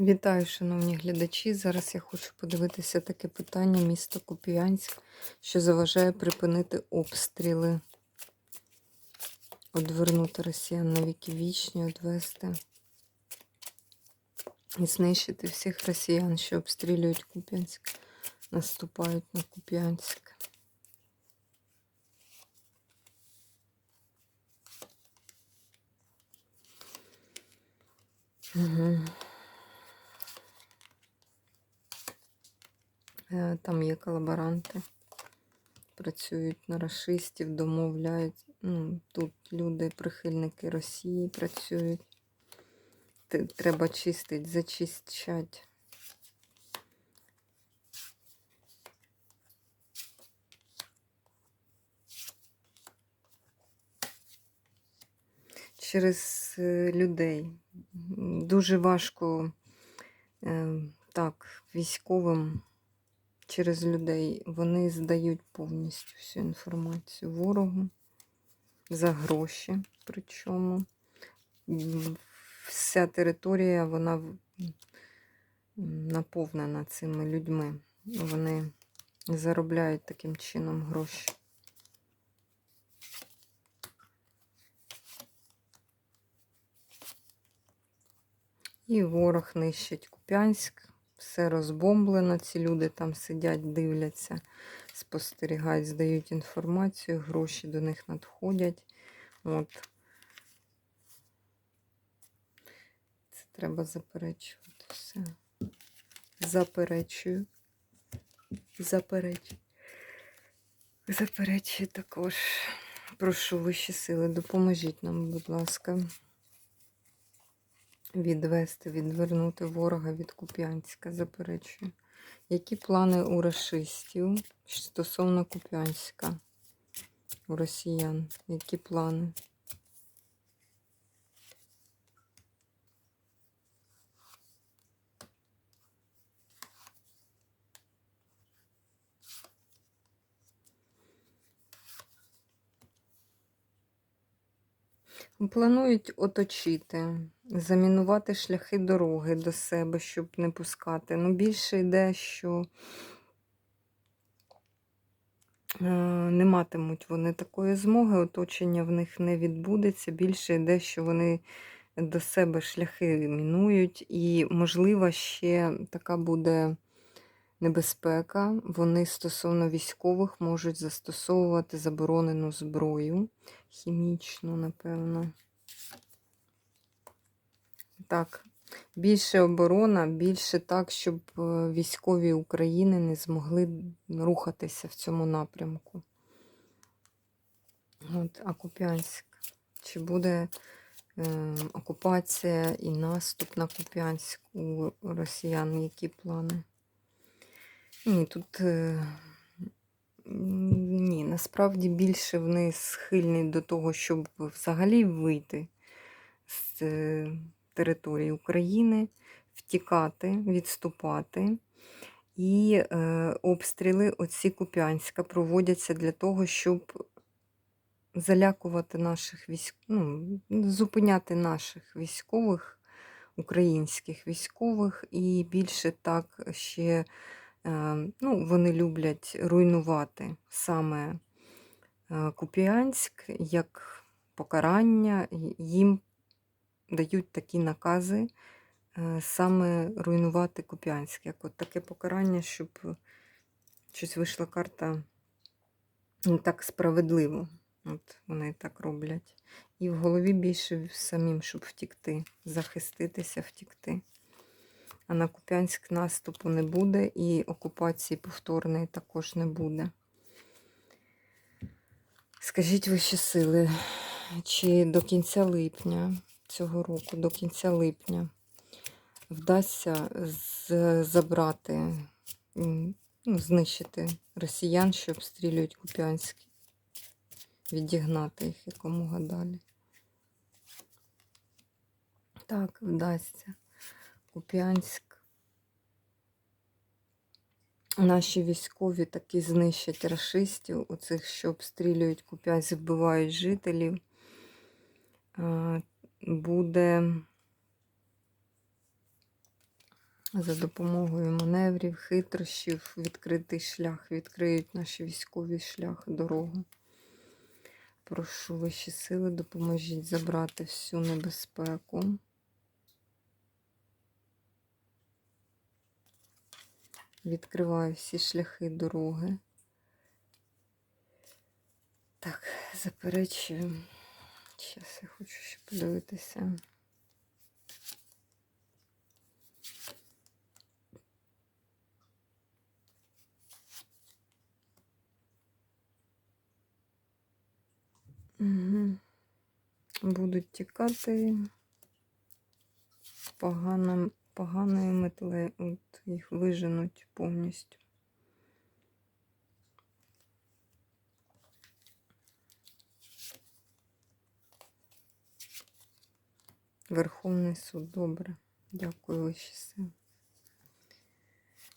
Вітаю, шановні глядачі. Зараз я хочу подивитися таке питання міста Куп'янськ, що заважає припинити обстріли, одвернути росіян на віки вічні, одвести і знищити всіх росіян, що обстрілюють Куп'янськ, наступають на Куп'янськ. Угу. Там є колаборанти, працюють на расистів, домовляють. Ну, Тут люди, прихильники Росії працюють. Треба чистити, зачищати. Через е, людей. Дуже важко е, так, військовим через людей. Вони здають повністю всю інформацію ворогу за гроші. Причому вся територія вона наповнена цими людьми. Вони заробляють таким чином гроші. І ворог нищить Куп'янськ. Все розбомблено. Ці люди там сидять, дивляться, спостерігають, здають інформацію, гроші до них надходять. От. Це треба заперечувати все. Заперечую. Заперечую. Заперечую також. Прошу вищі сили, допоможіть нам, будь ласка відвести, відвернути ворога від Куп'янська, заперечую. Які плани у расистів стосовно Куп'янська? У росіян? Які плани? Планують оточити, замінувати шляхи дороги до себе, щоб не пускати. Ну, більше йде, що е, не матимуть вони такої змоги, оточення в них не відбудеться. Більше йде, що вони до себе шляхи мінують, і, можливо, ще така буде небезпека. Вони стосовно військових можуть застосовувати заборонену зброю, хімічну, напевно. Так, більше оборона, більше так, щоб е, військові України не змогли рухатися в цьому напрямку. От, Куп'янськ. Чи буде е, окупація і наступ на Куп'янськ у росіян? Які плани? Ні, тут е, ні, насправді більше вони схильні до того, щоб взагалі вийти з е, території України, втікати, відступати. І е, обстріли оці Куп'янська проводяться для того, щоб залякувати наших військ... ну, зупиняти наших військових, українських військових, і більше так ще ну, вони люблять руйнувати саме е, Куп'янськ як покарання. Їм дають такі накази е, саме руйнувати Куп'янськ. Як от таке покарання, щоб щось вийшла карта не так справедливо. От вони так роблять. І в голові більше самим, щоб втікти, захиститися, втікти. А на Куп'янськ наступу не буде, і окупації повторної також не буде. Скажіть вищі сили, чи до кінця липня цього року, до кінця липня, вдасться забрати, ну, знищити росіян, що обстрілюють Куп'янськ, відігнати їх якомога далі. Так, вдасться. Куп'янськ. Наші військові таки знищать рашистів, оцих, що обстрілюють Куп'янськ, вбивають жителів. Буде за допомогою маневрів, хитрощів, відкритий шлях, відкриють наші військові шлях, дорогу. Прошу вищі сили, допоможіть забрати всю небезпеку. Відкриваю всі шляхи дороги. Так, заперечую. Зараз я хочу ще подивитися. Угу. Будуть тікати погано, поганою метлею. От їх виженуть повністю. Верховний суд, добре. Дякую, вищі сили.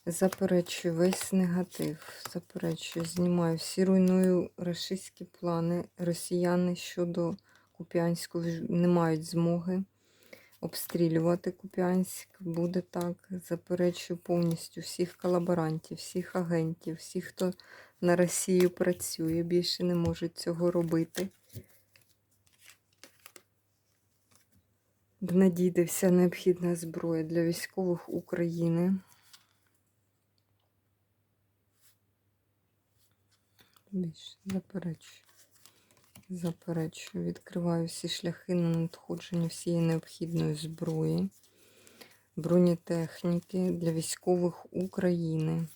Заперечую весь негатив. Заперечую, знімаю всі руйную рашистські плани. Росіяни щодо Куп'янську не мають змоги обстрілювати Куп'янськ. Буде так. Заперечую повністю всіх колаборантів, всіх агентів, всіх, хто на Росію працює, більше не можуть цього робити. Надійде вся необхідна зброя для військових України. Більше заперечую. Заперечую. Відкриваю всі шляхи на надходження всієї необхідної зброї, бронетехніки для військових України.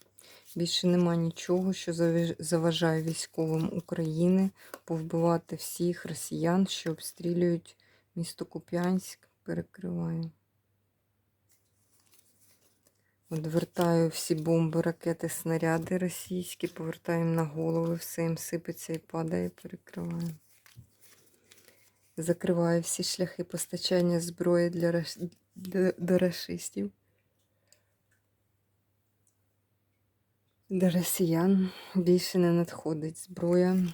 Більше нема нічого, що заважає військовим України повбивати всіх росіян, що обстрілюють місто Куп'янськ. Перекриваю. Одвертаю всі бомби, ракети, снаряди російські, повертаю їм на голови, все їм сипеться і падає, перекриваю. Закриваю всі шляхи постачання зброї для, раш- до, до рашистів. До росіян більше не надходить зброя.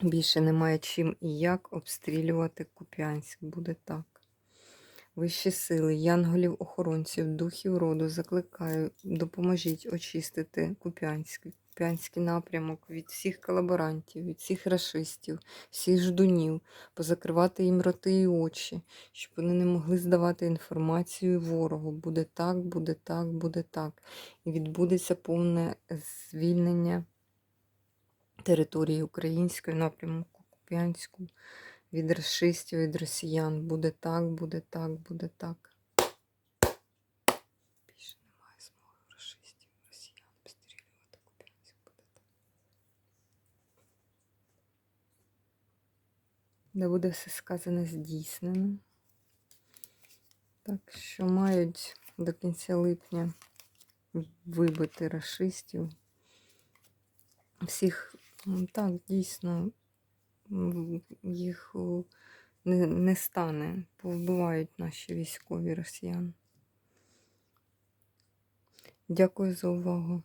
Більше немає чим і як обстрілювати Куп'янськ. Буде так. Вищі сили, янголів, охоронців, духів роду закликаю, допоможіть очистити Куп'янський, Куп'янський напрямок від всіх колаборантів, від всіх рашистів, всіх ждунів, позакривати їм роти і очі, щоб вони не могли здавати інформацію ворогу. Буде так, буде так, буде так. І відбудеться повне звільнення території української напрямку Куп'янську від расистів, від росіян. Буде так, буде так, буде так. Більше немає змоги расистів, росіян обстрілювати Куп'янськ. Буде так. Де буде все сказане здійснено. Так що мають до кінця липня вибити расистів. Всіх, так, дійсно, їх не, не стане, повбивають наші військові росіян. Дякую за увагу.